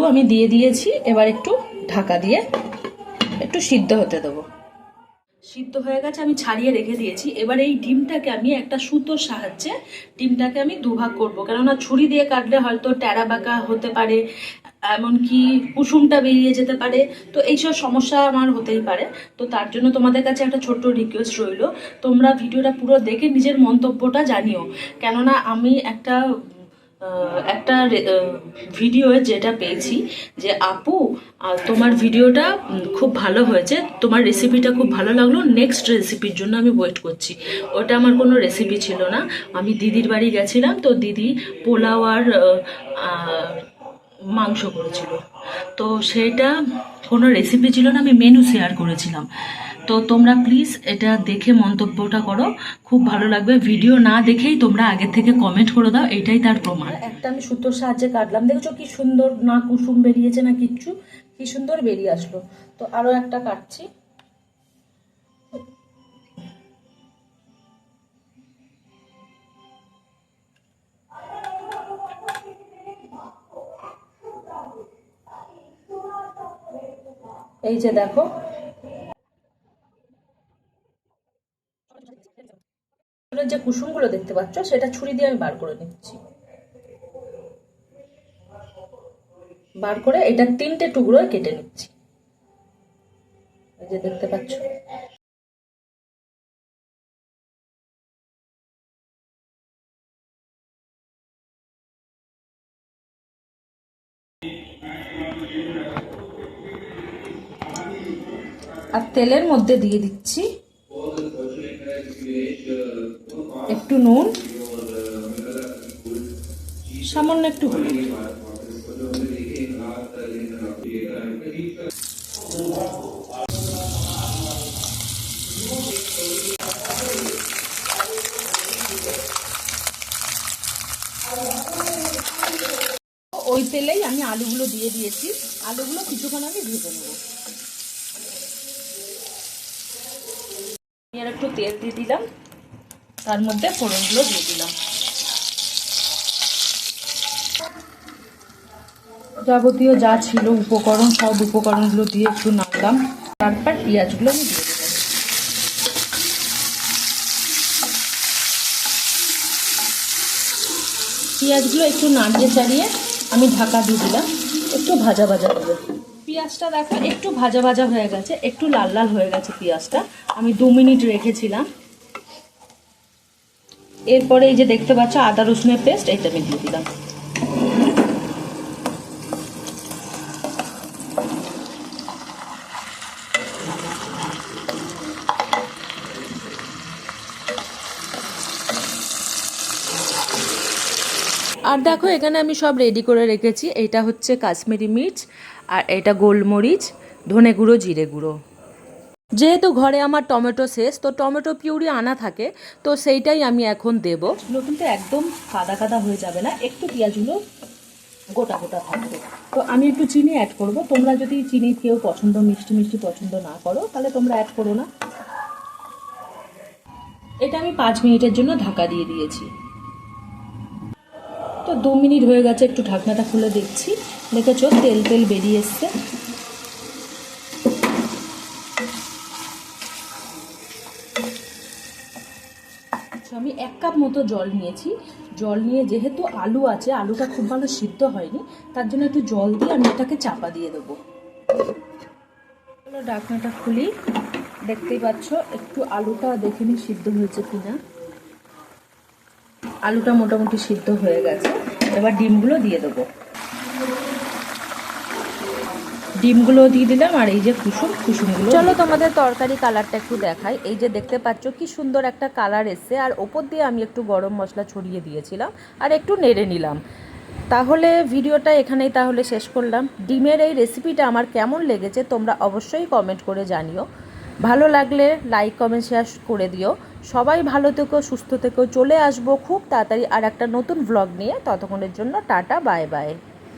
আলু আমি দিয়ে দিয়েছি, এবার একটু ঢাকা দিয়ে একটু সিদ্ধ হতে দেবো। সিদ্ধ হয়ে গেছে, আমি ছাড়িয়ে রেখে দিয়েছি। এবার এই ডিমটাকে আমি একটা সুতোর সাহায্যে ডিমটাকে আমি দুভাগ করব। কেননা ছুরি দিয়ে কাটলে হয়তো ট্যাড়া বাঁকা হতে পারে, এমনকি কুসুমটা বেরিয়ে যেতে পারে। তো এইসব সমস্যা আমার হতেই পারে। তো তার জন্য তোমাদের কাছে একটা ছোট্ট রিকোয়েস্ট রইল। তোমরা ভিডিওটা পুরো দেখে নিজের মন্তব্যটা জানিও। কেননা আমি একটা একটা ভিডিও যেটা পেয়েছি যে, আপু তোমার ভিডিওটা খুব ভালো হয়েছে। তোমার রেসিপিটা খুব ভালো লাগল। নেক্সট রেসিপির জন্য আমি ওয়েট করছি। ওটা আমার কোনো রেসিপি ছিল না। আমি দিদির বাড়ি গেছিলাম, তো দিদি পোলাও আর মাংস করেছিল। তো সেটা কোনো রেসিপি ছিল না। আমি মেনু শেয়ার করেছিলাম। তো তোমরা প্লিজ এটা দেখে মন্তব্যটা করো। খুব ভালো লাগবে। ভিডিও না দেখেই তোমরা আগে থেকে কমেন্ট করে দাও। এটাই তার প্রমাণ। একটা আমি সুতোর সাহায্যে কাটলাম। দেখেছ কি সুন্দর না কুসুম বেরিয়েছে না কিচ্ছু? কি সুন্দর বেরিয়ে আসলো। তো আরও একটা কাটছি। এই যে দেখো যে কুসুমগুলো দেখতে পাচ্ছ, সেটা ছুরি দিয়ে আমি বার করে নিচ্ছি। বার করে এটা তিনটে টুকরো কেটে নিচ্ছি। যে দেখতে পাচ্ছ। আর তেলের মধ্যে দিয়ে দিচ্ছি। একটু নুন, সামান্য একটু ওই তেলেই আমি আলুগুলো দিয়ে দিয়েছি। আলুগুলো কিছুক্ষণ আমি ভেজে নেব। আমি আর একটু তেল দিয়ে দিলাম। তার মধ্যে ফোড়নগুলো দিয়ে দিলাম। যাবতীয় যা ছিল উপকরণ, সব উপকরণগুলো দিয়ে একটু নাড়লাম। তারপর পেঁয়াজগুলো আমি দিয়ে দেবো পেঁয়াজগুলো একটু নাড়িয়ে চাড়িয়ে আমি ঢাকা দিয়ে দিলাম। একটু ভাজা ভাজা হবে। পেঁয়াজটা দেখো, একটু ভাজা ভাজা হয়ে গেছে, একটু লাল লাল হয়ে গেছে পেঁয়াজটা। আমি দু মিনিট রেখেছিলাম। এরপরে এই যে দেখতে পাচ্ছ, আদা, রসুনের পেস্ট এটা আমি দিয়ে দিলাম। আর দেখো, এখানে আমি সব রেডি করে রেখেছি। এটা হচ্ছে কাশ্মীরি মির্চ আর এটা গোলমরিচ, ধনে গুঁড়ো, জিরে গুঁড়ো। যেহেতু ঘরে আমার টমেটো শেষ, তো টমেটো পিউরি আনা থাকে, তো সেইটাই আমি এখন দেব। এগুলো কিন্তু একদম কাদা কাদা হয়ে যাবে না, একটু পেঁয়াজগুলো গোটা গোটা থাকবে তো আমি একটু চিনি অ্যাড করব। তোমরা যদি চিনি কেউ পছন্দ, মিষ্টি মিষ্টি পছন্দ না করো, তাহলে তোমরা অ্যাড করো না। এটা আমি পাঁচ মিনিটের জন্য ঢাকা দিয়ে দিয়েছি। তো দু মিনিট হয়ে গেছে, একটু ঢাকনাটা খুলে দেখছি। দেখেছ তেল তেল বেরিয়ে এসছে তো আমি এক কাপ মতো জল নিয়েছি। জল নিয়ে যেহেতু আলু আছে, আলুটা খুব ভালো সিদ্ধ হয়নি, তার জন্য একটু জল দিয়ে আমি এটাকে চাপা দিয়ে দেবো। ডাকনাটা খুলি। দেখতেই পাচ্ছ, একটু আলুটা দেখে নিই সিদ্ধ হয়েছে কিনা। আলুটা মোটামুটি সিদ্ধ হয়ে গেছে। এবার ডিমগুলো দিয়ে দেবো। ডিমগুলো দিয়ে দিলাম আর এই যে কুসুম কুসুমগুলো চলো তোমাদের তরকারি কালারটা একটু দেখাই। এই যে দেখতে পাচ্ছ কি সুন্দর একটা কালার এসছে। আর ওপর দিয়ে আমি একটু গরম মশলা ছড়িয়ে দিয়েছিলাম আর একটু নেড়ে নিলাম। তাহলে ভিডিওটা এখানেই তাহলে শেষ করলাম। ডিমের এই রেসিপিটা আমার কেমন লেগেছে তোমরা অবশ্যই কমেন্ট করে জানিও। ভালো লাগলে লাইক কমেন্ট শেয়ার করে দিও। সবাই ভালো থেকো সুস্থ থেকো। চলে আসব খুব তাড়াতাড়ি আর একটা নতুন ব্লগ নিয়ে। ততক্ষণের জন্য টাটা বাই বাই